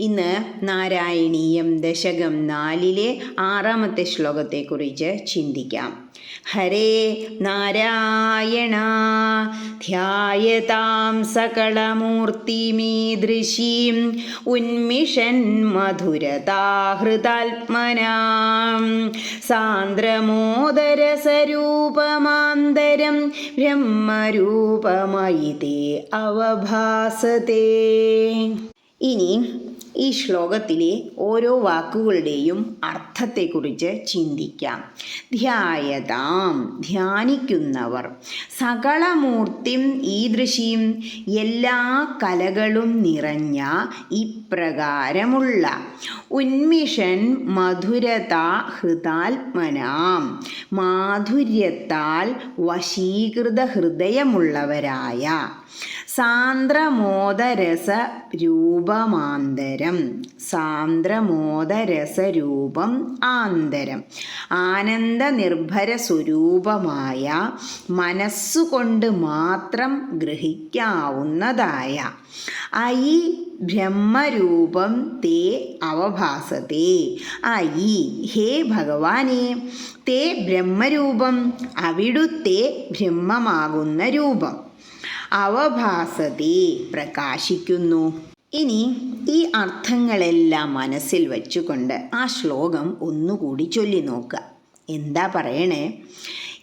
ഇന്ന് നാരായണീയം ദശകം നാലിലെ ആറാമത്തെ ശ്ലോകത്തെക്കുറിച്ച് ചിന്തിക്കാം. ഹരേ നാരായണ ധ്യായതാം സകളമൂർത്തിമീദൃശീം ഉന്മിഷൻ മധുരതാഹൃതാത്മനാം സാന്ദ്രമോദരസരൂപമാന്തരം ബ്രഹ്മരൂപമൈതേ തേ അവഭാസത്തെ ഇനി ഈ ശ്ലോകത്തിലെ ഓരോ വാക്കുകളുടെയും അർത്ഥത്തെക്കുറിച്ച് ചിന്തിക്കാം. ധ്യായതാം ധ്യാനിക്കുന്നവർ. സകളമൂർത്തിം ഈദൃശീം എല്ലാ കലകളും നിറഞ്ഞ ഇപ്രകാരമുള്ള. ഉന്മിഷൻ മധുരത ഹൃദാത്മനാം. മാധുര്യത്താൽ വശീകൃത ഹൃദയമുള്ളവരായ സാന്ദ്രമോദരസ രൂപമാന്തരം സാന്ദ്രമോദരസരൂപം ആന്തരം. ആനന്ദ നിർഭര സ്വരൂപമായ മനസ്സുകൊണ്ട് മാത്രം ഗ്രഹിക്കാവുന്നതായ ഐ ബ്രഹ്മരൂപം തേ അവഭാസത്തെ ഐ ഹേ ഭഗവാനെ തേ ബ്രഹ്മരൂപം അവിടുത്തെ ബ്രഹ്മമാകുന്ന രൂപം. അവഭാസത്തെ പ്രകാശിക്കുന്നു. ഇനി ഈ അർത്ഥങ്ങളെല്ലാം മനസ്സിൽ വച്ചുകൊണ്ട് ആ ശ്ലോകം ഒന്നുകൂടി ചൊല്ലി നോക്കുക. എന്താ പറയണേ?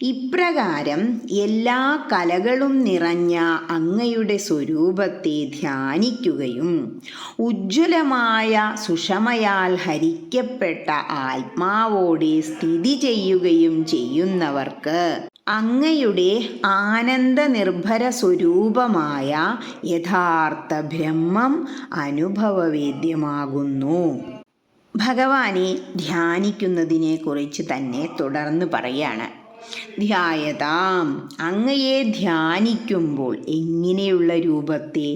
ഇപ്രകാരം എല്ലാ കലകളും നിറഞ്ഞ അങ്ങയുടെ സ്വരൂപത്തെ ധ്യാനിക്കുകയും ഉജ്ജ്വലമായ സുഷമയാൽ ഹരിക്കപ്പെട്ട ആത്മാവോടെ സ്ഥിതി ചെയ്യുകയും ചെയ്യുന്നവർക്ക് അങ്ങയുടെ ആനന്ദ നിർഭര സ്വരൂപമായ യഥാർത്ഥ ബ്രഹ്മം അനുഭവവേദ്യമാകുന്നു. ഭഗവാനെ ധ്യാനിക്കുന്നതിനെക്കുറിച്ച് തന്നെ തുടർന്ന് പറയാണ്. ധ്യായതാം. അങ്ങയെ ധ്യാനിക്കുമ്പോൾ എങ്ങനെയുള്ള രൂപത്തെ?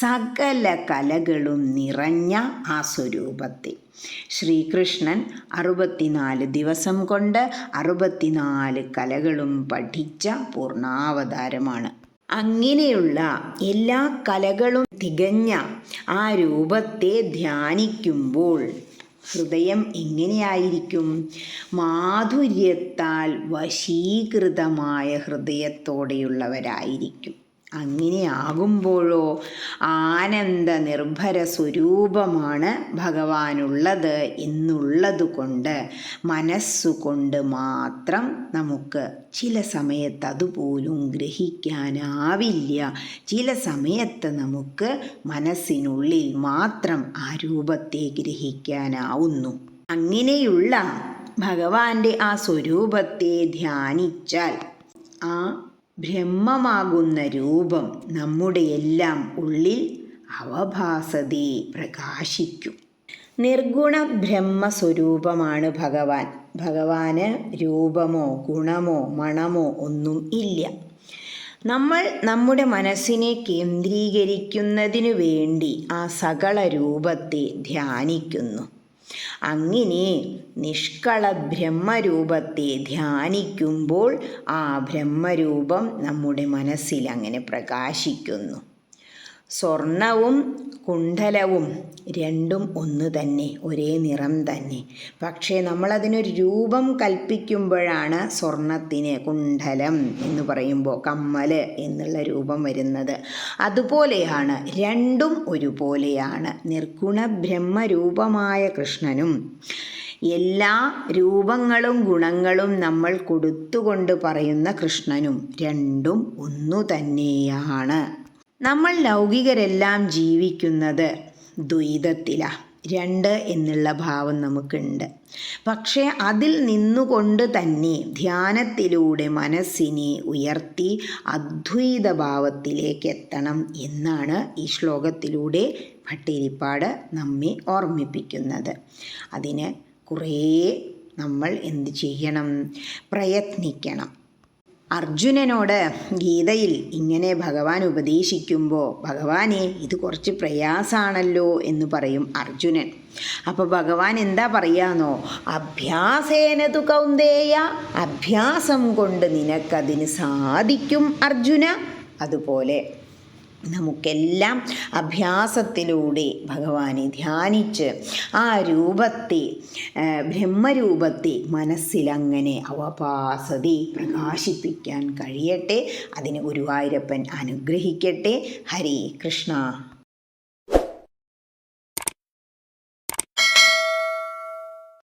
സകല കലകളും നിറഞ്ഞ ആ സ്വരൂപത്തെ. ശ്രീകൃഷ്ണൻ അറുപത്തിനാല് ദിവസം കൊണ്ട് അറുപത്തിനാല് കലകളും പഠിച്ച പൂർണാവതാരമാണ് അങ്ങനെയുള്ള എല്ലാ കലകളും തികഞ്ഞ ആ രൂപത്തെ ധ്യാനിക്കുമ്പോൾ ഹൃദയം എങ്ങനെയായിരിക്കും മാധുര്യത്താൽ വശീകൃതമായ ഹൃദയത്തോടെയുള്ളവരായിരിക്കും. അങ്ങനെയാകുമ്പോഴോ ആനന്ദ നിർഭര സ്വരൂപമാണ് ഭഗവാനുള്ളത് എന്നുള്ളതുകൊണ്ട് മനസ്സുകൊണ്ട് മാത്രം നമുക്ക് ചില സമയത്ത് അതുപോലും ഗ്രഹിക്കാനാവില്ല. ചില സമയത്ത് നമുക്ക് മനസ്സിനുള്ളിൽ മാത്രം ആ രൂപത്തെ ഗ്രഹിക്കാനാവുന്നു. അങ്ങനെയുള്ള ഭഗവാന്റെ ആ സ്വരൂപത്തെ ധ്യാനിച്ചാൽ ബ്രഹ്മമാകുന്ന രൂപം നമ്മുടെ എല്ലാം ഉള്ളിൽ അവഭാസതേ പ്രകാശിക്കും. നിർഗുണ ബ്രഹ്മസ്വരൂപമാണ് ഭഗവാൻ. ഭഗവാന് രൂപമോ ഗുണമോ മണമോ ഒന്നും ഇല്ല. നമ്മൾ നമ്മുടെ മനസ്സിനെ കേന്ദ്രീകരിക്കുന്നതിനു വേണ്ടി ആ സകള രൂപത്തെ ധ്യാനിക്കുന്നു. അങ്ങനെ നിഷ്കള ബ്രഹ്മരൂപത്തെ ധ്യാനിക്കുമ്പോൾ ആ ബ്രഹ്മരൂപം നമ്മുടെ മനസ്സിൽ അങ്ങനെ പ്രകാശിക്കുന്നു. സ്വർണവും കുണ്ഡലവും രണ്ടും ഒന്ന് തന്നെ ഒരേ നിറം തന്നെ. പക്ഷേ നമ്മളതിനൊരു രൂപം കൽപ്പിക്കുമ്പോഴാണ് സ്വർണത്തിന് കുണ്ഠലം എന്ന് പറയുമ്പോൾ കമ്മൽ എന്നുള്ള രൂപം വരുന്നത്. അതുപോലെയാണ് രണ്ടും ഒരുപോലെയാണ്. നിർഗുണ ബ്രഹ്മരൂപമായ കൃഷ്ണനും എല്ലാ രൂപങ്ങളും ഗുണങ്ങളും നമ്മൾ കൊടുത്തുകൊണ്ട് പറയുന്ന കൃഷ്ണനും രണ്ടും ഒന്നു തന്നെയാണ്. നമ്മൾ ലൗകികരെല്ലാം ജീവിക്കുന്നത് ദ്വൈതത്തിലാണ് രണ്ട് എന്നുള്ള ഭാവം നമുക്കുണ്ട്. പക്ഷേ അതിൽ നിന്നുകൊണ്ട് തന്നെ ധ്യാനത്തിലൂടെ മനസ്സിനെ ഉയർത്തി അദ്വൈത ഭാവത്തിലേക്ക് എത്തണം എന്നാണ് ഈ ശ്ലോകത്തിലൂടെ ഭട്ടേരിപ്പാട് നമ്മെ ഓർമ്മിപ്പിക്കുന്നത്. അതിന് കുറേ നമ്മൾ എന്ത് ചെയ്യണം? പ്രയത്നിക്കണം. അർജുനനോട് ഗീതയിൽ ഇങ്ങനെ ഭഗവാൻ ഉപദേശിക്കുമ്പോൾ ഭഗവാനെ ഇത് കുറച്ച് പ്രയാസാണല്ലോ എന്ന് പറയും അർജുനൻ. അപ്പോൾ ഭഗവാൻ എന്താ പറയാന്നോ? അഭ്യാസേനതു കൗന്ദേയ അഭ്യാസം കൊണ്ട് നിനക്കതിന് സാധിക്കും അർജുന അതുപോലെ. നമുക്കെല്ലാം അഭ്യാസത്തിലൂടെ ഭഗവാനെ ധ്യാനിച്ച് ആ രൂപത്തെ ബ്രഹ്മരൂപത്തെ മനസ്സിലങ്ങനെ അവപാസതി പ്രകാശിപ്പിക്കാൻ കഴിയട്ടെ. അതിന് ഗുരുവായൂരപ്പൻ അനുഗ്രഹിക്കട്ടെ. ഹരി കൃഷ്ണ.